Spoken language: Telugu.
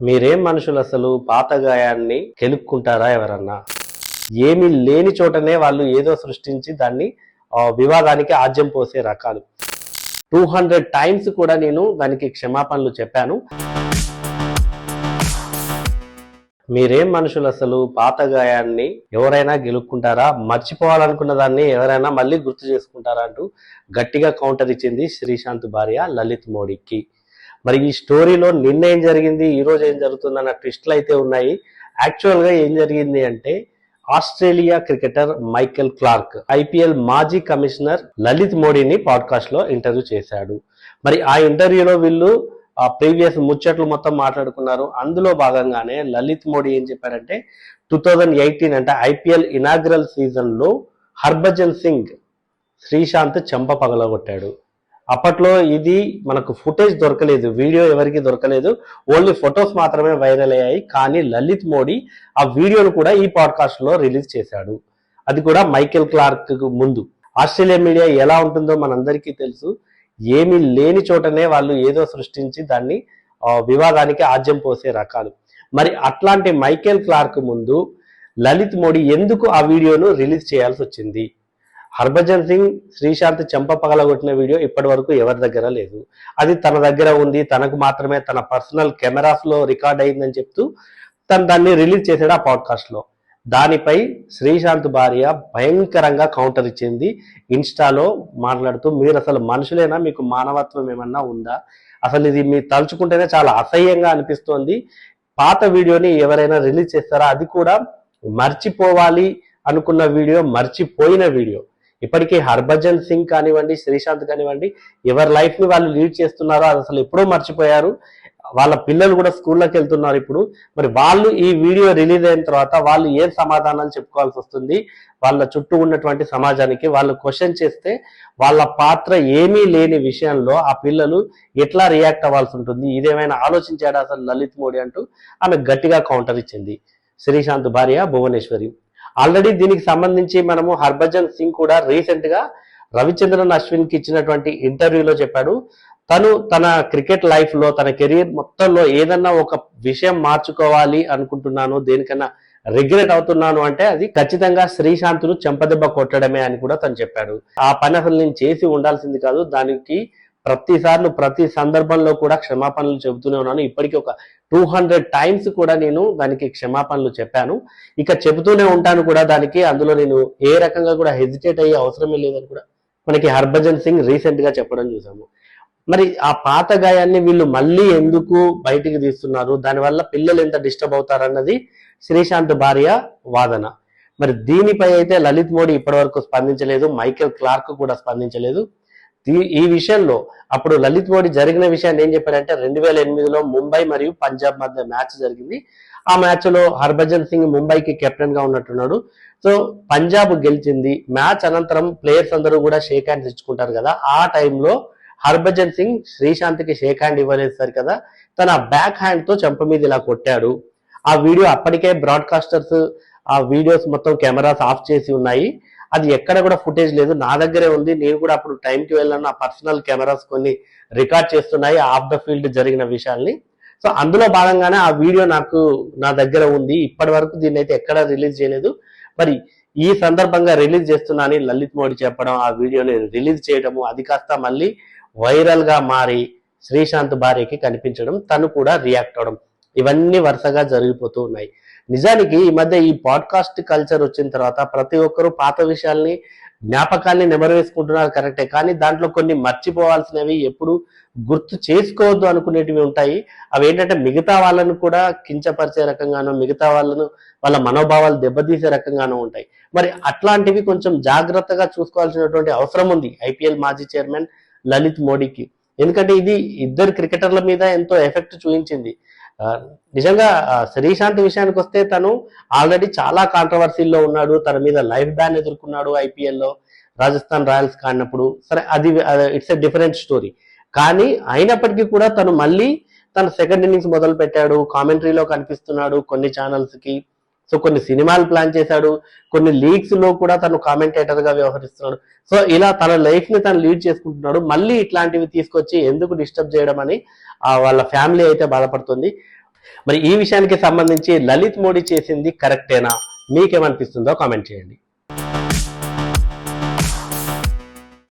మీరేం మనుషులు అసలు? పాత గాయాన్ని కెలుక్కుంటారా ఎవరన్నా? ఏమీ లేని చోటనే వాళ్ళు ఏదో సృష్టించి దాన్ని వివాదానికి ఆజ్యం పోసే రకాలు. టూ హండ్రెడ్ టైమ్స్ కూడా నేను దానికి క్షమాపణలు చెప్పాను. మీరేం మనుషులు అసలు? పాత గాయాన్ని ఎవరైనా గెలుక్కుంటారా? మర్చిపోవాలనుకున్న దాన్ని ఎవరైనా మళ్ళీ గుర్తు చేసుకుంటారా అంటూ గట్టిగా కౌంటర్ ఇచ్చింది శ్రీశాంత్ భార్య లలిత్ మోడీకి. మరి ఈ స్టోరీలో నిన్న ఏం జరిగింది ఈ రోజు ఏం జరుగుతుంది అన్న ట్విస్ట్లు అయితే ఉన్నాయి. యాక్చువల్గా ఏం జరిగింది అంటే Australia cricketer Michael Clarke IPL మాజీ కమిషనర్ లలిత్ మోడీని పాడ్కాస్ట్లో ఇంటర్వ్యూ చేశాడు. మరి ఆ ఇంటర్వ్యూలో వీళ్ళు ఆ ప్రీవియస్ ముచ్చట్లు మొత్తం మాట్లాడుకున్నారు. అందులో భాగంగానే లలిత్ మోడీ ఏం చెప్పారంటే టూ థౌజండ్ ఎయిటీన్ అంటే ఐపీఎల్ ఇనాగ్రల్ సీజన్లో హర్భజన్ సింగ్ శ్రీశాంత్ చెంప పగలగొట్టాడు. అప్పట్లో ఇది మనకు ఫుటేజ్ దొరకలేదు వీడియో ఎవరికి దొరకలేదు. ఓన్లీ ఫొటోస్ మాత్రమే వైరల్ అయ్యాయి. కానీ లలిత్ మోడీ ఆ వీడియోను కూడా ఈ పాడ్కాస్ట్లో రిలీజ్ చేశాడు. అది కూడా మైకేల్ క్లార్క్ ముందు. ఆస్ట్రేలియా మీడియా ఎలా ఉంటుందో మనందరికీ తెలుసు. ఏమీ లేని చోటనే వాళ్ళు ఏదో సృష్టించి దాన్ని వివాదానికి ఆజ్యం పోసే రకాలు. మరి అట్లాంటి మైకేల్ క్లార్క్ ముందు లలిత్ మోడీ ఎందుకు ఆ వీడియోను రిలీజ్ చేయాల్సి వచ్చింది? హర్భజన్ సింగ్ శ్రీశాంత్ చెంప పగలగొట్టిన వీడియో ఇప్పటి వరకు ఎవరి దగ్గర లేదు. అది తన దగ్గర ఉంది తనకు మాత్రమే తన పర్సనల్ కెమెరాస్లో రికార్డ్ అయిందని చెప్తూ తను దాన్ని రిలీజ్ చేశాడు ఆ పాడ్కాస్ట్లో. దానిపై శ్రీశాంత్ భార్య భయంకరంగా కౌంటర్ ఇచ్చింది. ఇన్స్టాలో మాట్లాడుతూ మీరు అసలు మనుషులేనా? మీకు మానవత్వం ఏమన్నా ఉందా? అసలు ఇది మీరు తలుచుకుంటేనే చాలా అసహ్యంగా అనిపిస్తోంది. పాత వీడియోని ఎవరైనా రిలీజ్ చేస్తారా? అది కూడా మర్చిపోవాలి అనుకున్న వీడియో మర్చిపోయిన వీడియో. ఇప్పటికీ హర్భజన్ సింగ్ కానివ్వండి శ్రీశాంత్ కానివ్వండి ఎవరి లైఫ్ని వాళ్ళు లీడ్ చేస్తున్నారో అది అసలు ఎప్పుడో మర్చిపోయారు. వాళ్ళ పిల్లలు కూడా స్కూల్లోకి వెళ్తున్నారు ఇప్పుడు. మరి వాళ్ళు ఈ వీడియో రిలీజ్ అయిన తర్వాత వాళ్ళు ఏం సమాధానాలు చెప్పుకోవాల్సి వస్తుంది? వాళ్ళ చుట్టూ ఉన్నటువంటి సమాజానికి వాళ్ళు క్వశ్చన్ చేస్తే వాళ్ళ పాత్ర ఏమీ లేని విషయంలో ఆ పిల్లలు ఎట్లా రియాక్ట్ అవ్వాల్సి ఉంటుంది? ఇదేమైనా ఆలోచించాడా అసలు లలిత్ మోడీ అంటూ? ఆమె గట్టిగా కౌంటర్ ఇచ్చింది. శ్రీశాంత్ భార్య భువనేశ్వరి. ఆల్రెడీ దీనికి సంబంధించి మనము హర్భజన్ సింగ్ కూడా రీసెంట్గా రవిచంద్రన్ అశ్విన్కి ఇచ్చినటువంటి ఇంటర్వ్యూలో చెప్పాడు. తను తన క్రికెట్ లైఫ్లో తన కెరీర్ మొత్తంలో ఏదన్నా ఒక విషయం మార్చుకోవాలి అనుకుంటున్నాను దేనికన్నా రిగ్రెట్ అవుతున్నాను అంటే అది ఖచ్చితంగా శ్రీశాంతును చెంపదెబ్బ కొట్టడమే అని కూడా తను చెప్పాడు. ఆ పని అసలు నేను చేసి ఉండాల్సింది కాదు దానికి ప్రతిసార్లు ప్రతి సందర్భంలో కూడా క్షమాపణలు చెబుతూనే ఉన్నాను. ఇప్పటికీ ఒక టూ హండ్రెడ్ టైమ్స్ కూడా నేను దానికి క్షమాపణలు చెప్పాను. ఇక చెబుతూనే ఉంటాను కూడా దానికి. అందులో నేను ఏ రకంగా కూడా హెజిటేట్ అయ్యే అవసరమే లేదని కూడా మనకి హర్భజన్ సింగ్ రీసెంట్గా చెప్పడం చూసాము. మరి ఆ పాత గాయాన్ని వీళ్ళు మళ్ళీ ఎందుకు బయటికి తీస్తున్నారు? దానివల్ల పిల్లలు ఎంత డిస్టర్బ్ అవుతారన్నది శ్రీశాంత్ భార్య వాదన. మరి దీనిపై అయితే లలిత్ మోడీ ఇప్పటివరకు స్పందించలేదు. మైకేల్ క్లార్క్ కూడా స్పందించలేదు. ఈ విషయంలో అప్పుడు లలిత్ మోడీ జరిగిన విషయాన్ని ఏం చెప్పారంటే రెండు వేల ఎనిమిదిలో ముంబై మరియు పంజాబ్ మధ్య మ్యాచ్ జరిగింది. ఆ మ్యాచ్లో హర్భజన్ సింగ్ ముంబైకి కెప్టెన్గా ఉన్నట్టున్నాడు. సో పంజాబ్ గెలిచింది. మ్యాచ్ అనంతరం ప్లేయర్స్ అందరూ కూడా షేక్ హ్యాండ్స్ ఇచ్చుకుంటారు కదా. ఆ టైంలో హర్భజన్ సింగ్ శ్రీశాంత్కి షేక్ హ్యాండ్ ఇవ్వలేదు కదా. తన బ్యాక్ హ్యాండ్తో చెంప మీద ఇలా కొట్టాడు. ఆ వీడియో అప్పటికే బ్రాడ్కాస్టర్స్ ఆ వీడియోస్ మొత్తం కెమెరాస్ ఆఫ్ చేసి ఉన్నాయి. అది ఎక్కడ కూడా ఫుటేజ్ లేదు. నా దగ్గరే ఉంది. నేను కూడా అప్పుడు టైంకి వెళ్ళాను. నా పర్సనల్ కెమెరాస్ కొన్ని రికార్డ్ చేస్తున్నాయి. ఆఫ్ ద ఫీల్డ్ జరిగిన విషయాల్ని. సో అందులో భాగంగానే ఆ వీడియో నాకు నా దగ్గర ఉంది. ఇప్పటి వరకు దీన్ని అయితే ఎక్కడ రిలీజ్ చేయలేదు. మరి ఈ సందర్భంగా రిలీజ్ చేస్తున్నా అని లలిత్ మోడీ చెప్పడం ఆ వీడియోని రిలీజ్ చేయడము అది కాస్త మళ్ళీ వైరల్గా మారి శ్రీశాంత్ భార్యకి కనిపించడం తను కూడా రియాక్ట్ అవడం ఇవన్నీ వరుసగా జరిగిపోతూ ఉన్నాయి. నిజానికి ఈ మధ్య ఈ పాడ్కాస్ట్ కల్చర్ వచ్చిన తర్వాత ప్రతి ఒక్కరూ పాత విషయాల్ని జ్ఞాపకాల్ని నెమరవేసుకుంటున్నారు కరెక్టే. కానీ దాంట్లో కొన్ని మర్చిపోవాల్సినవి ఎప్పుడు గుర్తు చేసుకోవద్దు అనుకునేటివి ఉంటాయి. అవి ఏంటంటే మిగతా వాళ్ళను కూడా కించపరిచే రకంగానో మిగతా వాళ్ళను వాళ్ళ మనోభావాలు దెబ్బతీసే రకంగానో ఉంటాయి. మరి అట్లాంటివి కొంచెం జాగ్రత్తగా చూసుకోవాల్సినటువంటి అవసరం ఉంది ఐపీఎల్ మాజీ చైర్మన్ లలిత్ మోడీకి. ఎందుకంటే ఇది ఇద్దరు క్రికెటర్ల మీద ఎంతో ఎఫెక్ట్ చూపించింది. నిజంగా శ్రీశాంత్ విషయానికి వస్తే తను ఆల్రెడీ చాలా కాంట్రవర్సీల్లో ఉన్నాడు. తన మీద లైఫ్ బ్యాన్ ఎదుర్కొన్నాడు ఐపీఎల్లో రాజస్థాన్ రాయల్స్ కాడినప్పుడు సరే అది ఇట్స్ ఎ డిఫరెంట్ స్టోరీ. కానీ అయినప్పటికీ కూడా తను మళ్ళీ తన సెకండ్ ఇన్నింగ్స్ మొదలు పెట్టాడు కామెంటరీలో కనిపిస్తున్నాడు కొన్ని ఛానల్స్కి సో కొన్ని సినిమాలు ప్లాన్ చేశాడు కొన్ని లీగ్స్లో కూడా తను కామెంటేటర్గా వ్యవహరిస్తున్నాడు. సో ఇలా తన లైఫ్ని తను లీడ్ చేసుకుంటున్నాడు. మళ్ళీ ఇట్లాంటివి తీసుకొచ్చి ఎందుకు డిస్టర్బ్ చేయడం అని ఆ వాళ్ళ ఫ్యామిలీ అయితే బాధపడుతుంది. మరి ఈ విషయానికి సంబంధించి లలిత్ మోడీ చేసింది కరెక్టేనా? మీకేమనిపిస్తుందో కామెంట్ చేయండి.